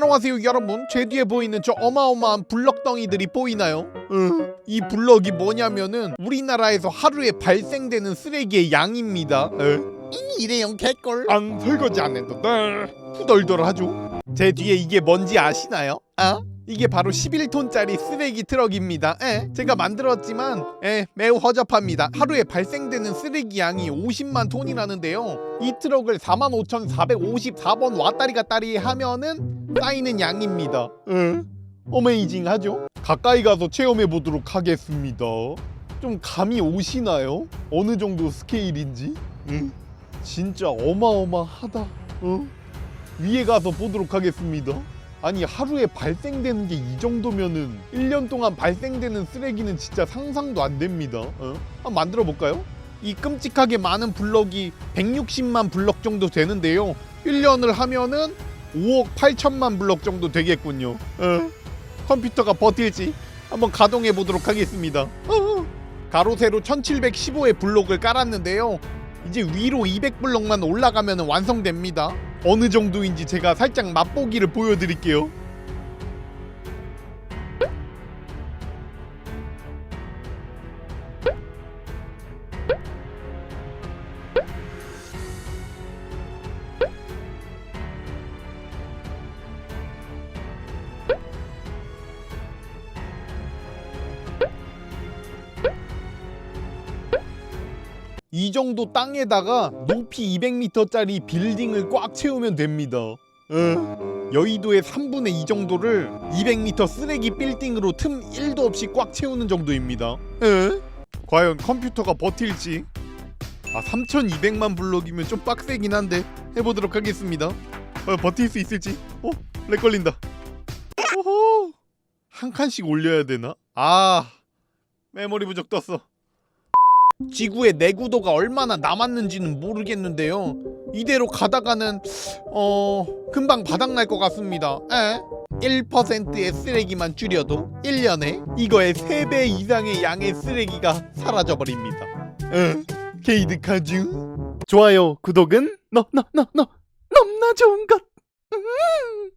안녕하세요 여러분 제 뒤에 보이는 저 어마어마한 블럭덩이들이 보이나요? 응. 이 블럭이 뭐냐면은 우리나라에서 하루에 발생되는 쓰레기의 양입니다 에? 일회용 개꿀 안 설거지 안 해도 네 후덜덜하죠 제 뒤에 이게 뭔지 아시나요? 아? 이게 바로 11톤짜리 쓰레기 트럭입니다. 예, 제가 만들었지만 예, 매우 허접합니다. 하루에 발생되는 쓰레기 양이 50만 톤이라는데요. 이 트럭을 45,454번 왔다리 갔다리 하면은 쌓이는 양입니다. 예, 어메이징하죠? 가까이 가서 체험해 보도록 하겠습니다. 좀 감이 오시나요? 어느 정도 스케일인지? 응? 진짜 어마어마하다. 어? 위에 가서 보도록 하겠습니다. 아니 하루에 발생되는 게 이 정도면은 1년 동안 발생되는 쓰레기는 진짜 상상도 안 됩니다. 어? 한번 만들어 볼까요? 이 끔찍하게 많은 블럭이 160만 블럭 정도 되는데요. 1년을 하면은 5억 8천만 블럭 정도 되겠군요. 어? 컴퓨터가 버틸지 한번 가동해 보도록 하겠습니다. 어? 가로 세로 1715의 블록을 깔았는데요. 이제 위로 200블럭만 올라가면 완성됩니다. 어느 정도인지 제가 살짝 맛보기를 보여드릴게요. 이 정도 땅에다가 높이 200m짜리 빌딩을 꽉 채우면 됩니다. 어, 여의도의 3분의 2 정도를 200m 쓰레기 빌딩으로 틈 1도 없이 꽉 채우는 정도입니다. 에? 과연 컴퓨터가 버틸지? 아 3,200만 블록이면 좀 빡세긴 한데 해보도록 하겠습니다. 어, 버틸 수 있을지? 어? 렉 걸린다. 오호. 한 칸씩 올려야 되나? 아 메모리 부족 떴어. 지구의 내구도가 얼마나 남았는지는 모르겠는데요. 이대로 가다가는 어 금방 바닥날 것 같습니다. 에? 1%의 쓰레기만 줄여도 1년에 이거의 3배 이상의 양의 쓰레기가 사라져 버립니다. 에? 게이득하죠? 좋아요, 구독은 너너너너 너무나 좋은 것. 음.